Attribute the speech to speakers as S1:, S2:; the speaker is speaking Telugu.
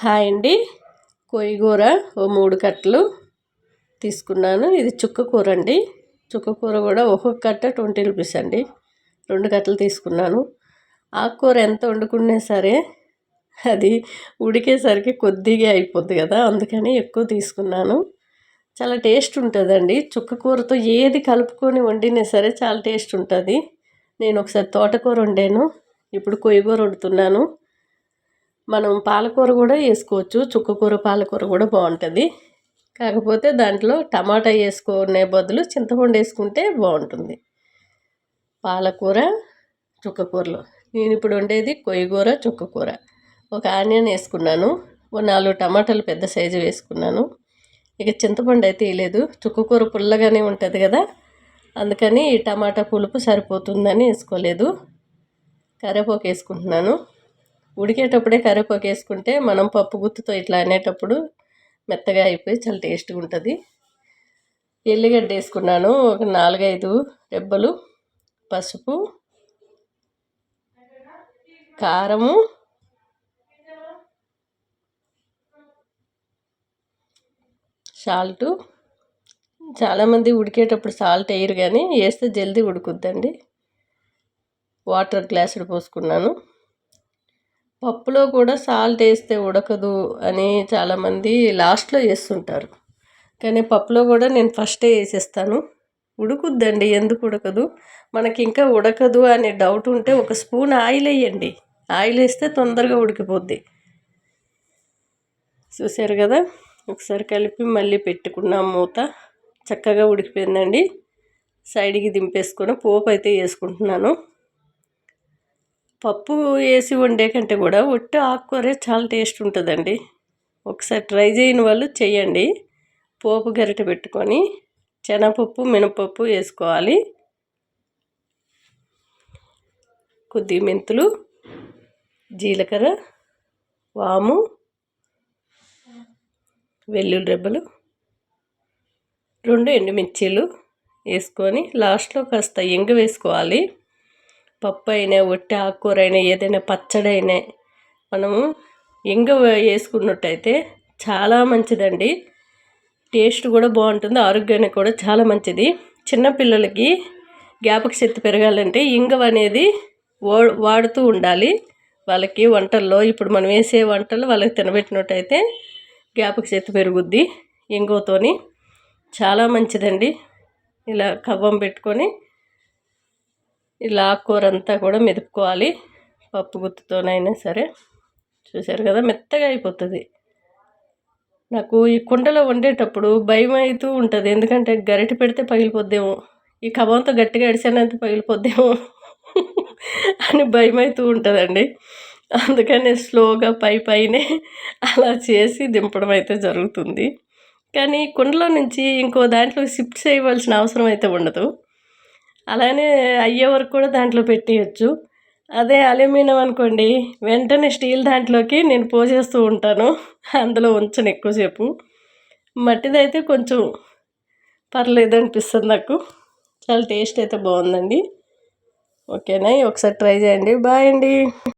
S1: హాయ్ అండి. కొయ్యగూర ఓ మూడు కట్టలు తీసుకున్నాను. ఇది చుక్క కూర అండి. చుక్క కూర కూడా ఒక్కొక్క కట్ట ట్వంటీ రూపీస్ అండి. రెండు కట్టలు తీసుకున్నాను. ఆకుకూర ఎంత వండుకున్నా సరే అది ఉడికేసరికి కొద్దిగా అయిపోద్ది కదా అందుకని ఎక్కువ తీసుకున్నాను. చాలా టేస్ట్ ఉంటుందండి. చుక్క కూరతో ఏది కలుపుకొని వండినా సరే చాలా టేస్ట్ ఉంటుంది. నేను ఒకసారి తోటకూర వండాను. ఇప్పుడు కొయ్యగూర వండుతున్నాను. మనం పాలకూర కూడా వేసుకోవచ్చు. చుక్కకూర పాలకూర కూడా బాగుంటుంది. కాకపోతే దాంట్లో టమాటా వేసుకునే బదులు చింతపండు వేసుకుంటే బాగుంటుంది. పాలకూర చుక్కకూరలో నేను ఇప్పుడు వండేది కొయ్యగూర చుక్కకూర ఒక ఆనియన్ వేసుకున్నాను. ఓ నాలుగు టమాటాలు పెద్ద సైజు వేసుకున్నాను. ఇక చింతపండు అయితే వేయలేదు. చుక్కకూర పుల్లగానే ఉంటుంది కదా. అందుకని ఈ టమాటా పులుపు సరిపోతుందని వేసుకోలేదు. కరివేపాకు వేసుకుంటున్నాను. ఉడికేటప్పుడే కరివేపాకు వేసుకుంటే మనం పప్పు గుత్తుతో ఇట్లా అనేటప్పుడు మెత్తగా అయిపోయి చాలా టేస్ట్గా ఉంటుంది. ఎల్లిగడ్డ వేసుకున్నాను ఒక నాలుగైదు రెబ్బలు పసుపు కారము సాల్టు. చాలామంది ఉడికేటప్పుడు సాల్ట్ వేయరు కానీ వేస్తే జల్దీ ఉడుకుద్దండి. వాటర్ గ్లాసుడు పోసుకున్నాను. పప్పులో కూడా సాల్ట్ వేస్తే ఉడకదు అని చాలామంది లాస్ట్లో వేస్తుంటారు కానీ పప్పులో కూడా నేను ఫస్టే వేసేస్తాను. ఉడుకుద్దండి ఎందుకు ఉడకదు? మనకి ఇంకా ఉడకదు అనే డౌట్ ఉంటే ఒక స్పూన్ ఆయిల్ వేయండి. ఆయిల్ వేస్తే తొందరగా ఉడికిపోద్ది. చూసారు కదా? ఒకసారి కలిపి మళ్ళీ పెట్టుకున్నాం మూత. చక్కగా ఉడికిపోయిందండి. సైడ్కి దింపేసుకొని పోపు అయితే వేసుకుంటున్నాను. పప్పు వేసి వండే కంటే కూడా ఒట్టి ఆకుకూరే చాలా టేస్ట్ ఉంటుందండి. ఒకసారి ట్రై చేయని వాళ్ళు చేయండి పోపు గరిటె పెట్టుకొని శనగపప్పు మినపప్పు వేసుకోవాలి. కొద్ది మెంతులు జీలకర్ర వాము వెల్లుల్లి రెబ్బలు రెండు ఎండుమిర్చీలు వేసుకొని లాస్ట్లో కాస్త ఎంగ వేసుకోవాలి. పప్పు అయినా ఒట్టి ఆకుకూర అయినా ఏదైనా పచ్చడి అయినా మనము ఇంగ వేసుకున్నట్టయితే చాలా మంచిదండి. టేస్ట్ కూడా బాగుంటుంది ఆరోగ్యానికి కూడా చాలా మంచిది. చిన్నపిల్లలకి జ్ఞాపక శక్తి పెరగాలంటే ఇంగవ అనేది వాడుతూ ఉండాలి. వాళ్ళకి వంటల్లో ఇప్పుడు మనం వేసే వంటలు వాళ్ళకి తినబెట్టినట్టయితే జ్ఞాపక శక్తి పెరుగుద్ది. ఇంగువతోని చాలా మంచిదండి. ఇలా కవ్వం పెట్టుకొని ఇలా ఆకుకూర అంతా కూడా మెదుపుకోవాలి. పప్పు గుత్తుతోనైనా సరే. చూశారు కదా మెత్తగా అయిపోతుంది. నాకు ఈ కుండలో వండేటప్పుడు భయం అవుతూ ఉంటుంది. ఎందుకంటే గరిటె పెడితే పగిలిపోద్దేమో. ఈ కబంతో గట్టిగా అడిచానంత పగిలిపోద్దేమో అని భయం అవుతూ ఉంటుందండి. అందుకనే స్లోగా పై పైనే అలా చేసి దింపడం అయితే జరుగుతుంది. కానీ కుండలో నుంచి ఇంకో దాంట్లో షిఫ్ట్ చేయవలసిన అవసరం అయితే ఉండదు. అలానే అయ్యే వరకు కూడా దాంట్లో పెట్టేయచ్చు. అదే అల్యూమినియం అనుకోండి వెంటనే స్టీల్ దాంట్లోకి నేను పోసేస్తూ ఉంటాను. అందులో ఉంచను ఎక్కువసేపు. మట్టిదైతే కొంచెం పర్లేదు అనిపిస్తుంది నాకు. చాలా టేస్ట్ అయితే బాగుందండి. ఓకేనా? ఒకసారి ట్రై చేయండి. బాయ్ అండి.